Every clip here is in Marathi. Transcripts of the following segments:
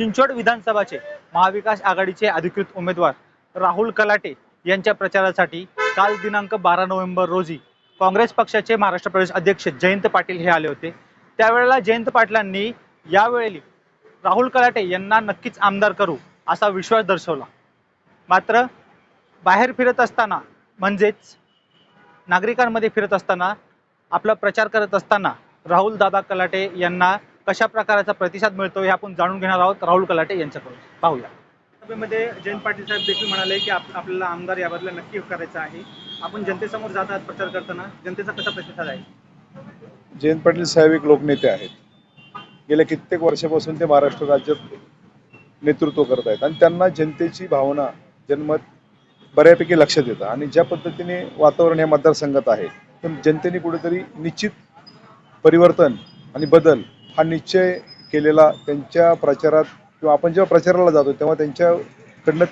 चिंचवड विधानसभाचे महाविकास आघाडीचे अधिकृत उमेदवार राहुल कलाटे यांच्या प्रचारासाठी काल दिनांक बारा नोव्हेंबर रोजी काँग्रेस पक्षाचे महाराष्ट्र प्रदेश अध्यक्ष जयंत पाटील हे आले होते. त्यावेळेला जयंत पाटलांनी यावेळी राहुल कलाटे यांना नक्कीच आमदार करू असा विश्वास दर्शवला. मात्र बाहेर फिरत असताना म्हणजेच नागरिकांमध्ये फिरत असताना आपला प्रचार करत असताना राहुल दादा कलाटे यांना कशा प्रकारचा प्रतिसाद मिळतो हे आपण जाणून घेणार आहोत. राहुल कलाटे यांच्याकडून. पाहूया. सभेमध्ये जयंत पाटील साहेब देखील म्हणाले की आप आपल्याला आमदार याबद्दल नक्की करायचं आहे. आपण जनतेसमोर जात आहात प्रचार करताना. जनतेचा कसा प्रतिसाद आहे? जयंत पाटील साहेब एक लोकनेते आहेत. गेल्या कित्येक वर्षापासून ते महाराष्ट्र राज्यात नेतृत्व करत आहेत. आणि त्यांना जनतेची भावना जनमत बऱ्यापैकी लक्षात येतं. आणि ज्या पद्धतीने वातावरण या मतदारसंघात आहे तर जनतेने कुठेतरी निश्चित परिवर्तन आणि बदल हा निश्चय केलेला त्यांच्या प्रचारात किंवा आपण जेव्हा प्रचाराला जातो तेव्हा त्यांच्याकडनं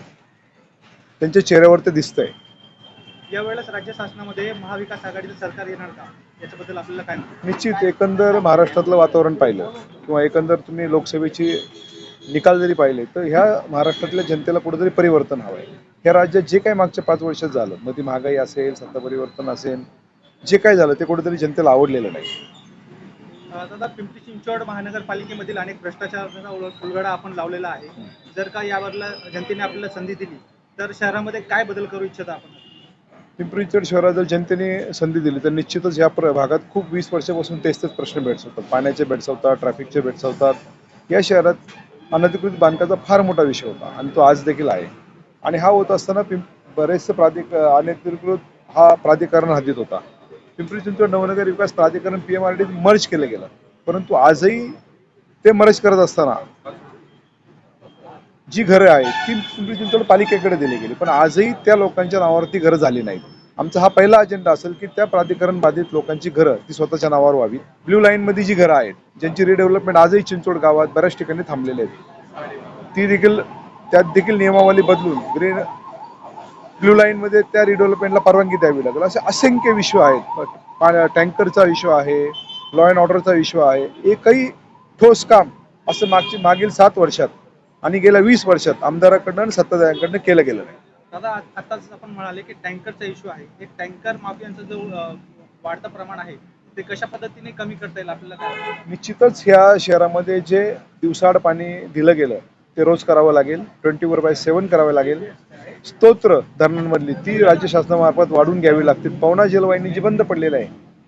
त्यांच्या चेहऱ्यावर ते दिसतंय. यावेळेस राज्य शासनामध्ये महाविकास आघाडीचं सरकार येणार का? याच्याबद्दल आपल्याला काय निश्चित एकंदर महाराष्ट्रातलं वातावरण पाहिलं किंवा एकंदर तुम्ही लोकसभेची निकाल जरी पाहिले तर ह्या महाराष्ट्रातल्या जनतेला कुठेतरी परिवर्तन हवं आहे ह्या राज्यात जे काही मागच्या पाच वर्षात झालं मग ती महागाई असेल सत्ता परिवर्तन असेल जे काय झालं ते कुठेतरी जनतेला आवडलेलं नाही. दादा पिंपरी चिंचवड महानगरपालिकेमधील अनेक भ्रष्टाचाराचा उलगडा आपण लावलेला आहे. जर का यावरला जनतेने आपल्याला संधी दिली तर शहरामध्ये काय बदल करू इच्छिता आपण? पिंपरी चिंचवड शहरात जर जनतेने संधी दिली तर निश्चितच या भागात खूप वीस वर्षापासून तेच तेच प्रश्न भेडसावतात. पाण्याचे भेडसावतात ट्रॅफिकचे भेडसावतात. या शहरात अनधिकृत बांधकाचा फार मोठा विषय होता आणि तो आज देखील आहे. आणि हा होत असताना पिंप बरेचसे प्राधिक अनधिकृत हा प्राधिकरण हद्दीत होता. Pimpri Chinchwad Navnagar Vikas Pradhikaran P M R D merge केलं गेलं. परंतु आजही ते मर्ज करत असताना जी घरं आहेत ती पिंपरी चिंचवड पालिकेकडे दिली गेली. पण आजही त्या लोकांच्या नावावरती घरं झाली नाहीत. आमचा हा पहिला अजेंडा असेल की त्या प्राधिकरण बाधित लोकांची घरं ती स्वतःच्या नावावर व्हावी ब्ल्यू लाईनमध्ये जी घरं आहेत ज्यांची रिडेव्हलपमेंट आजही चिंचवड गावात बऱ्याच ठिकाणी थांबलेली आहेत. ती देखील त्यात देखील नियमावली बदलून ग्रीन ब्ल्यू लाईनमध्ये त्या रिडेव्हलपमेंटला परवानगी द्यावी लागेल. असे असंख्य विषय आहेत. टँकरचा इश्यू आहे लॉ अँड ऑर्डरचा इश्यू आहे. एकही ठोस काम असं मागची मागील सात वर्षात आणि गेल्या वीस वर्षात आमदाराकडनं आणि सत्ताधाऱ्यांकडनं केलं गेलं नाही. दादा आताच आपण म्हणाले की टँकरचा इश्यू आहे. एक टँकर माफियांचं जो वाढतं प्रमाण आहे ते कशा पद्धतीने कमी करता येईल? आपल्याला? निश्चितच ह्या शहरामध्ये जे दिवसाआड पाणी दिलं गेलं ते रोज करावं लागेल. ट्वेंटी फोर बाय सेवन करावं लागेल. स्तोत्र धरणांमधली ती राज्य शासनामार्फत वाढून घ्यावी लागतील. पवना जलवाहिनी जी बंद पडलेलं आहे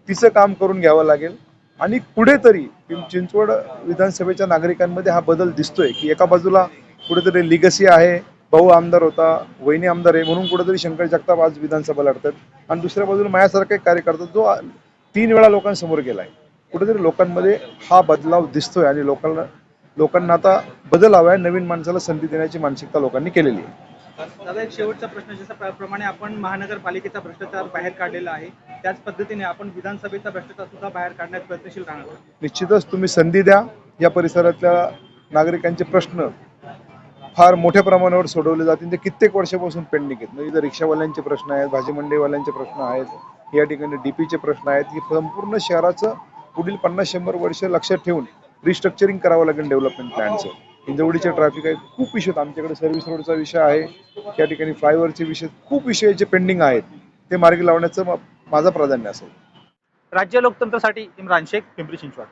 तिचं काम करून घ्यावं लागेल. आणि कुठेतरी चिंचवड विधानसभेच्या नागरिकांमध्ये हा बदल दिसतोय की एका बाजूला कुठेतरी लिगसी आहे भाऊ आमदार होता वहिनी आमदार आहे म्हणून कुठेतरी शंकर जगताप आज विधानसभा लढतात. आणि दुसऱ्या बाजूला माझ्यासारखा एक कार्यकर्ता जो तीन वेळा लोकांसमोर गेला आहे कुठेतरी लोकांमध्ये हा बदलाव दिसतोय आणि लोकांना लोकांना आता बदल हवा आहे नवीन माणसाला संधी देण्याची मानसिकता लोकांनी केलेली आहे. दादा एक शेवटचा प्रश्न जसा प्र- प्रमाणे आपण महानगरपालिकेचा भ्रष्टाचार बाहेर काढलेला आहे त्याच पद्धतीने आपण विधानसभेचा भ्रष्टाचार सुद्धा बाहेर काढण्यात प्रयत्नशील राहणार. निश्चितच तुम्ही संधी द्या. या परिसरातल्या नागरिकांचे प्रश्न फार मोठ्या प्रमाणावर सोडवले जातील. ते कित्येक वर्षापासून पेंडिंग आहेत. म्हणजे इथं रिक्षावाल्यांचे प्रश्न आहेत भाजी मंडईवाल्यांचे प्रश्न आहेत या ठिकाणी डीपीचे प्रश्न आहेत की संपूर्ण शहराचं पुढील पन्नास शंभर वर्ष लक्षात ठेवून रिस्ट्रक्चरिंग करावं लागेल डेव्हलपमेंट प्लॅनचं हिंजवडीचे ट्रॅफिक आहे खूप विषय आमच्याकडे सर्व्हिस रोडचा विषय आहे. त्या ठिकाणी फ्लायओव्हरचे विषय खूप विषय जे पेंडिंग आहेत ते मार्गी लावण्याचं मा- माझं प्राधान्य असेल राज्य लोकतंत्रासाठी इम्रान शेख पिंपरी चिंचवड.